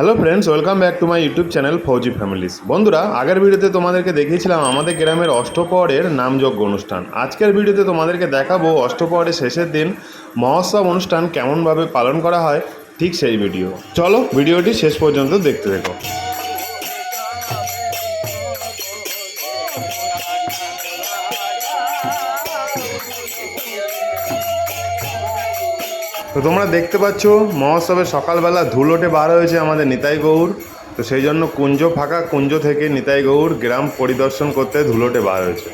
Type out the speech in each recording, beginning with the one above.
Hello friends welcome back to my YouTube channel Fauji families বন্ধুরা, আগের ভিডিওতে তোমাদেরকে দেখিয়েছিলাম আমাদের গ্রামের অষ্টপহরের নামযজ্ঞ অনুষ্ঠান। আজকের ভিডিওতে তোমাদেরকে দেখাবো অষ্টপহরের শেষের দিন মহোৎসব অনুষ্ঠান কেমনভাবে পালন করা হয়, ঠিক সেই ভিডিও। চলো ভিডিওটি শেষ পর্যন্ত দেখতে দেখো তো তোমরা দেখতে পাচ্ছ, মহোৎসবের সকালবেলা ধুলোটে বার হয়েছে আমাদের নিতাই গৌর। তো সেই জন্য কুঞ্জ ফাঁকা, কুঞ্জ থেকে নিতাই গৌর গ্রাম পরিদর্শন করতে ধুলোটে বার হয়েছে।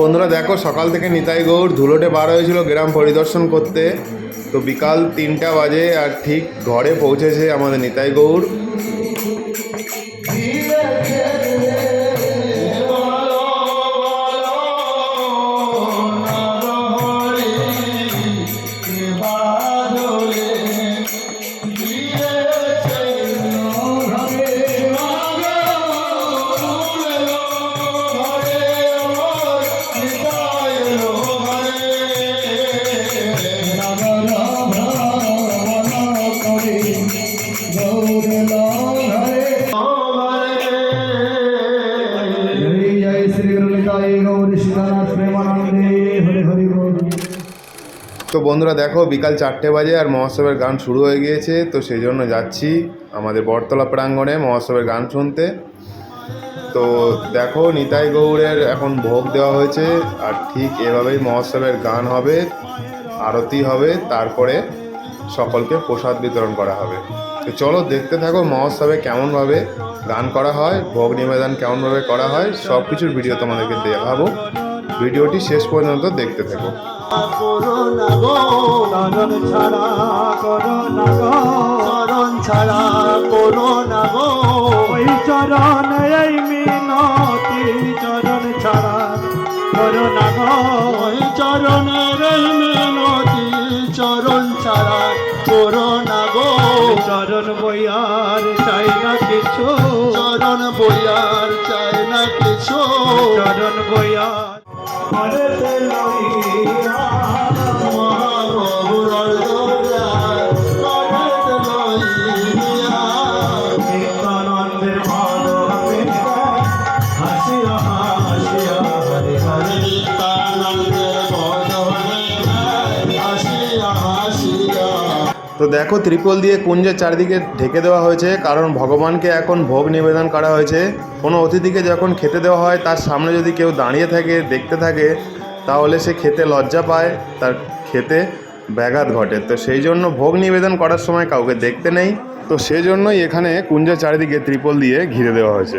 বন্ধুরা দেখো, সকাল থেকে নিতাই গৌর ধুলোটে বার হয়েছিল গ্রাম পরিদর্শন করতে। তো বিকাল তিনটা বাজে আর ঠিক ঘরে পৌঁছেছে আমাদের নিতাই গৌর। তো বন্ধুরা দেখো, বিকাল চারটে বাজে আর মহোৎসবের গান শুরু হয়ে গিয়েছে, তো সেই জন্য যাচ্ছি আমাদের বটতলা প্রাঙ্গণে মহোৎসবের গান শুনতে। তো দেখো, নিতাই গৌড়ের এখন ভোগ দেওয়া হয়েছে, আর ঠিক এভাবেই মহোৎসবের গান হবে, আরতি হবে, তারপরে সকলকে প্রসাদ বিতরণ করা হবে। তো চলো দেখতে থাকো মহোৎসবে কেমনভাবে গান করা হয়, ভোগ নিবেদন কেমনভাবে করা হয় সব কিছুর ভিডিও তোমাদেরকে দেখাবো। ভিডিওটি শেষ পর্যন্ত দেখতে থাকো। করোনা গো চরণ ছাড়া করোনা গো। চরণ ছাড়া করোনা গো। ওই চরণ এই মিনতি চরণ ছাড়া করোনা গো। ওই চরণের এই মিনতি চরণ ছাড়া করোনা গো। চরণ বইয়ার দেখো ত্রিপল দিয়ে কুঞ্জের চারিদিকে ঢেকে দেওয়া হয়েছে, কারণ ভগবানকে এখন ভোগ নিবেদন করা হয়েছে। কোনো অতিথিকে যখন খেতে দেওয়া হয়, তার সামনে যদি কেউ দাঁড়িয়ে থাকে, দেখতে থাকে, তাহলে সে খেতে লজ্জা পায়। তার খেতে ব্যাঘাত ঘটে। তো সেই জন্য ভোগ নিবেদন করার সময় কাউকে দেখতে নেই। তো সেই জন্যই এখানে কুঞ্জের চারিদিকে ত্রিপল দিয়ে ঘিরে দেওয়া হয়েছে।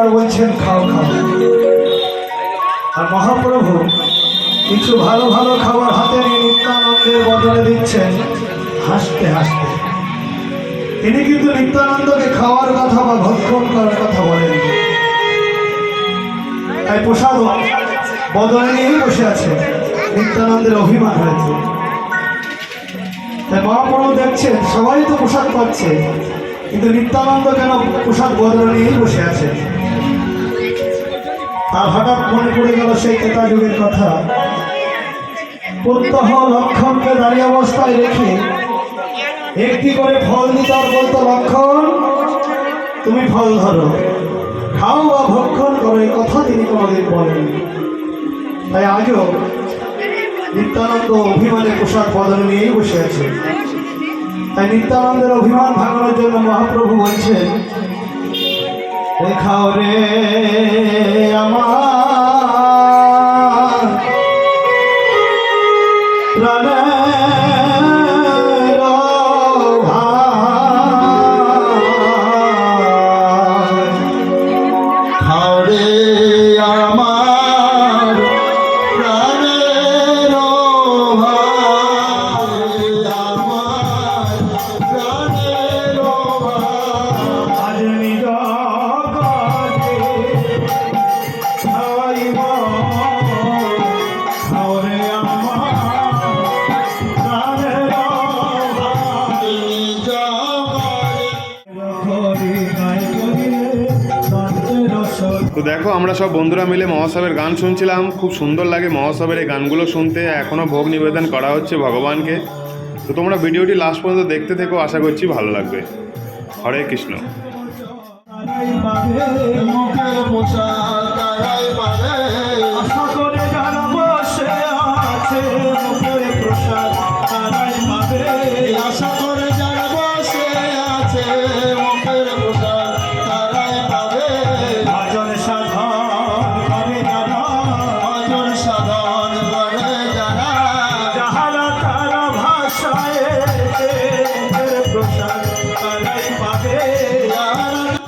আর বলছেন আর মহাপ্রভু কিছু ভালো ভালো খাবার হাতে নিয়ে নিত্যানন্দের বদলে দিচ্ছেন। হাসতে হাসতে। তিনি কিন্তু নিত্যানন্দকে খাওয়ার কথা বা ভক্ষণ করার কথা বলেন। তাই প্রসাদ বদলে নিয়েই বসে আছে। নিত্যানন্দের অভিমান হয়েছে। তাই মহাপ্রভু দেখছেন, সবাই তো প্রসাদ পাচ্ছে। কিন্তু নিত্যানন্দ কেন প্রসাদ বদলে নিয়েই বসে আছে? আর হঠাৎ মনে পড়ে গেল সেই কেতা যুগের কথা। প্রত্যহ লক্ষণকে দাঁড়িয়ে অবস্থায় রেখে একটি করে ফল দিতে আর বলতো লক্ষণ? তুমি ফল ধরো। খাও বা ভক্ষণ করো, এই কথা তিনি কোনোদিন বলেন তাই আজও নিত্যানন্দ অভিমানে প্রসাদ বদল নিয়েই বসে আছে। তাই নিত্যানন্দের অভিমান ভাঙানোর জন্য মহাপ্রভু বলছেন খাও রে তো দেখো, আমরা সব বন্ধুরা মিলে মহাসবের গান শুনছিলাম। খুব সুন্দর লাগে মহাসবের এই গানগুলো শুনতে। এখনও ভোগ নিবেদন করা হচ্ছে ভগবানকে। তো তোমরা ভিডিওটি লাস্ট পর্যন্ত দেখতে থেকো আশা করছি ভালো লাগবে। হরে কৃষ্ণ।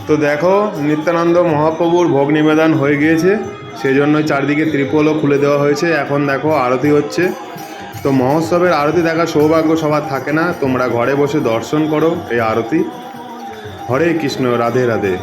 তো দেখো, নিত্যানন্দ মহাপ্রভুর ভোগ নিবেদন হয়ে গিয়েছে সেই জন্য চারদিকে ত্রিপলও খুলে দেওয়া হয়েছে। এখন দেখো, আরতি হচ্ছে। তো মহোৎসবের আরতি দেখার সৌভাগ্য সবার থাকে না, তোমরা ঘরে বসে দর্শন করো এই আরতি। হরে কৃষ্ণ, রাধে রাধে।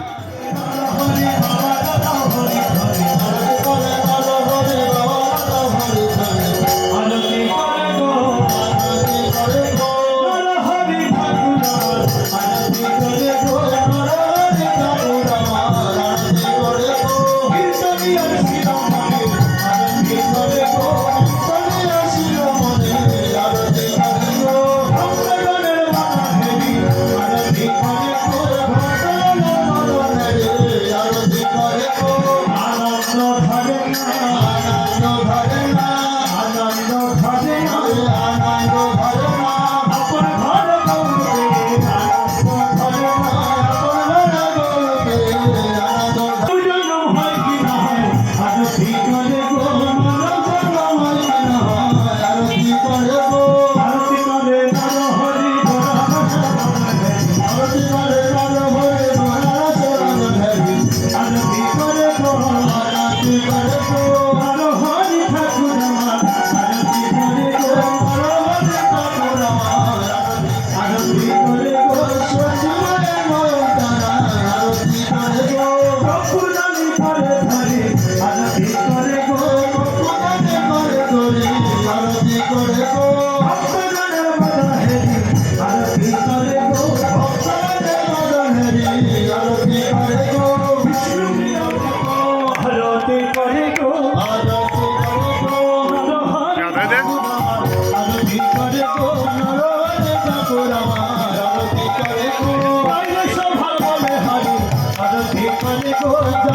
করে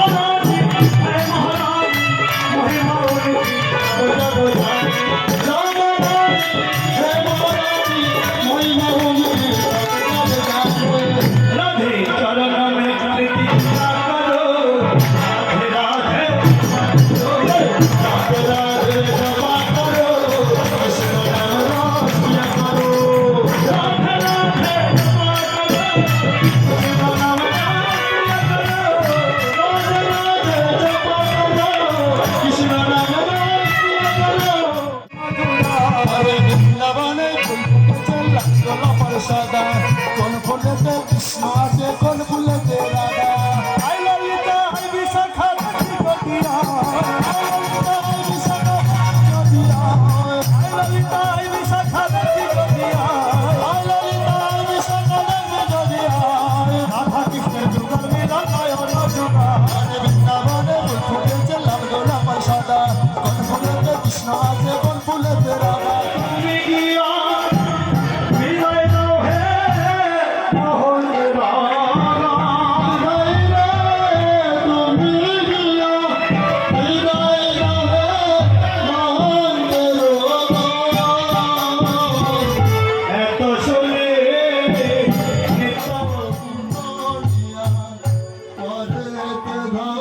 বাধা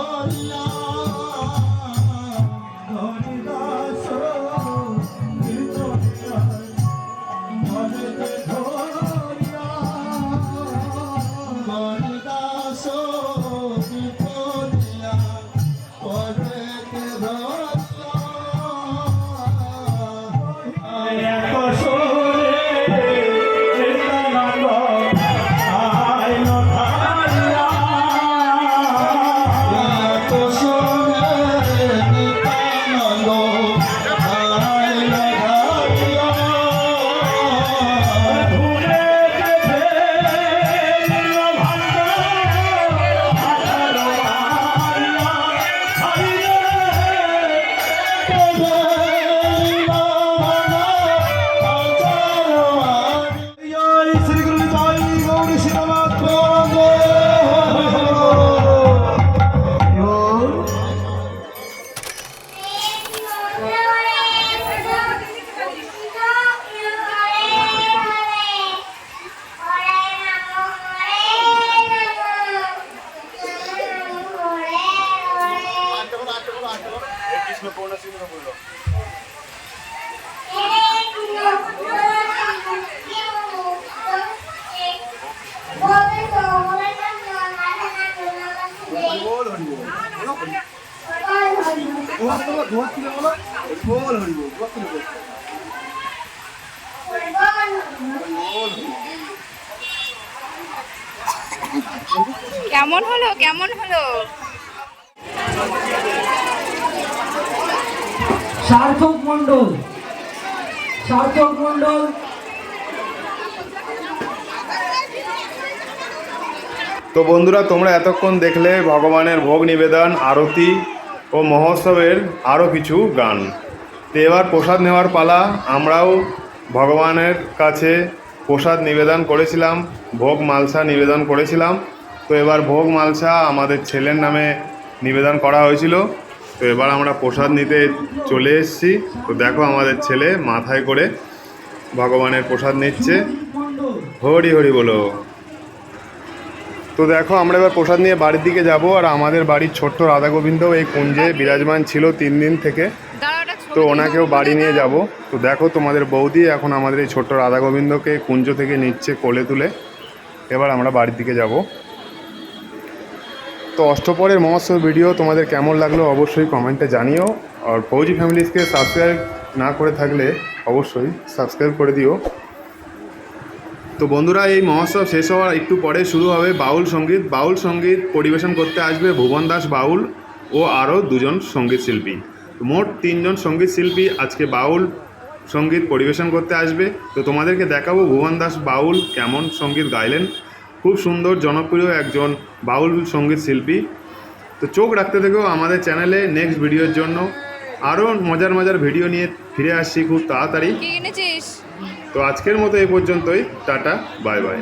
কেমন হলো কেমন হলো? সার্থক মণ্ডল সার্থক মণ্ডল। তো বন্ধুরা তোমরা এতক্ষণ দেখলে ভগবানের ভোগ নিবেদন আরতি। ও মহোৎসবের আরও কিছু গান। তো এবার প্রসাদ নেওয়ার পালা। আমরাও ভগবানের কাছে প্রসাদ নিবেদন করেছিলাম, ভোগ মালসা নিবেদন করেছিলাম। তো এবার ভোগ মালসা আমাদের ছেলের নামে নিবেদন করা হয়েছিল। তো এবার আমরা প্রসাদ নিতে চলে এসেছি। তো দেখো আমাদের ছেলে মাথায় করে ভগবানের প্রসাদ নিচ্ছে। হরি হরি বলো। তো দেখো আমরা এবার প্রসাদ নিয়ে বাড়ির দিকে যাব আর আমাদের বাড়ির ছোট্ট রাধা গোবিন্দ এই কুঞ্জে বিরাজমান ছিল তিন দিন থেকে। তো ওনাকেও বাড়ি নিয়ে। যাব। তো দেখো তোমাদের বৌদি এখন আমাদের এই ছোট্ট রাধা গোবিন্দকে কুঞ্জ থেকে নিচ্ছে কোলে তুলে। এবার আমরা বাড়ির দিকে যাব। তো অষ্টপরের মহোৎসব ভিডিও তোমাদের কেমন লাগল অবশ্যই কমেন্টে জানিও। আর ফৌজি ফ্যামিলিজকে সাবস্ক্রাইব না করে থাকলে অবশ্যই সাবস্ক্রাইব করে দিও। তো বন্ধুরা, এই মহোৎসব শেষ হওয়ার একটু পরে শুরু হবে বাউল সংগীত। বাউল সংগীত পরিবেশন করতে আসবে ভুবন দাস বাউল ও আরও দুজন সংগীত শিল্পী। মোট তিনজন সংগীত শিল্পী আজকে বাউল সংগীত পরিবেশন করতে আসবে। তো তোমাদেরকে দেখাবো ভুবন দাস বাউল কেমন সংগীত গাইলেন। খুব সুন্দর, জনপ্রিয় একজন বাউল সংগীত শিল্পী। তো চোখ রাখতে থেকেও আমাদের চ্যানেলে নেক্সট ভিডিওর জন্য। আরও মজার মজার ভিডিও নিয়ে ফিরে আসছি খুব তাড়াতাড়ি। তো আজকের মতো এই পর্যন্তই টাটা বাই বাই।